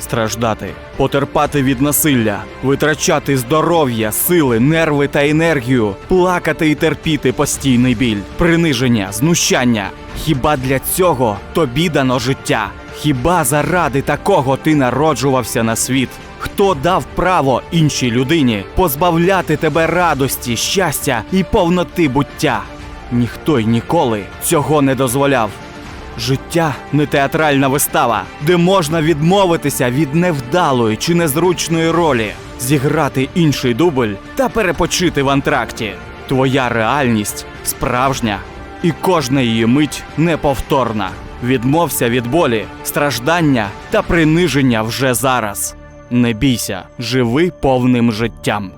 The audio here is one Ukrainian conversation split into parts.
страждати, потерпати від насилля, витрачати здоров'я, сили, нерви та енергію, плакати і терпіти постійний біль, приниження, знущання. Хіба для цього тобі дано життя? Хіба заради такого ти народжувався на світ? Хто дав право іншій людині позбавляти тебе радості, щастя і повноти буття? Ніхто й ніколи цього не дозволяв. Життя не театральна вистава, де можна відмовитися від невдалої чи незручної ролі, зіграти інший дубль та перепочити в антракті. Твоя реальність справжня, і кожна її мить неповторна. Відмовся від болі, страждання та приниження вже зараз. Не бійся, живи повним життям.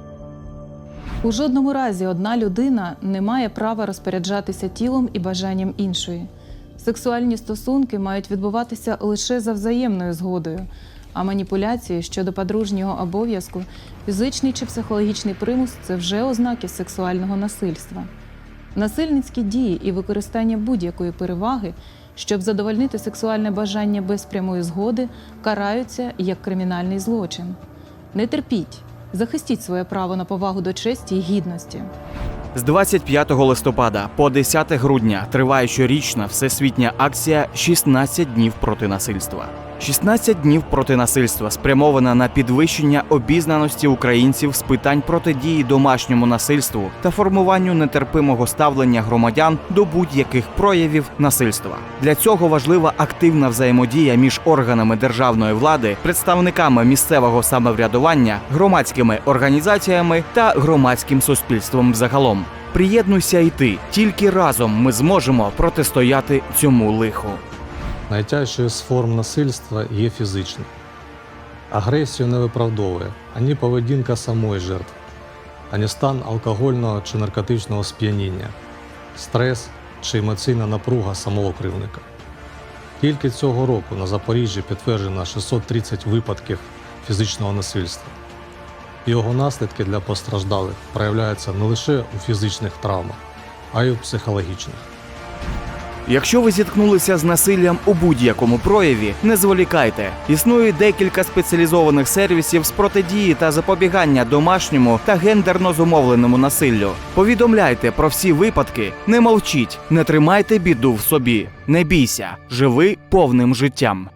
У жодному разі одна людина не має права розпоряджатися тілом і бажанням іншої. Сексуальні стосунки мають відбуватися лише за взаємною згодою, а маніпуляції щодо подружнього обов'язку, фізичний чи психологічний примус це вже ознаки сексуального насильства. Насильницькі дії і використання будь-якої переваги, щоб задовольнити сексуальне бажання без прямої згоди, караються як кримінальний злочин. Не терпіть, захистіть своє право на повагу до честі і гідності. З 25 листопада по 10 грудня триває щорічна всесвітня акція «16 днів проти насильства. 16 днів проти насильства спрямована на підвищення обізнаності українців з питань протидії домашньому насильству та формуванню нетерпимого ставлення громадян до будь-яких проявів насильства. Для цього важлива активна взаємодія між органами державної влади, представниками місцевого самоврядування, громадськими організаціями та громадським суспільством взагалом. Приєднуйся і ти. Тільки разом ми зможемо протистояти цьому лиху. Найтяжчою з форм насильства є фізичне. Агресію не виправдовує ані поведінка самої жертви, ані стан алкогольного чи наркотичного сп'яніння, стрес чи емоційна напруга самого кривника. Тільки цього року на Запоріжжі підтверджено 630 випадків фізичного насильства. Його наслідки для постраждалих проявляються не лише у фізичних травмах, а й у психологічних. Якщо ви зіткнулися з насиллям у будь-якому прояві, не зволікайте. Існує декілька спеціалізованих сервісів з протидії та запобігання домашньому та гендерно зумовленому насиллю. Повідомляйте про всі випадки, не мовчіть, не тримайте біду в собі. Не бійся, живи повним життям.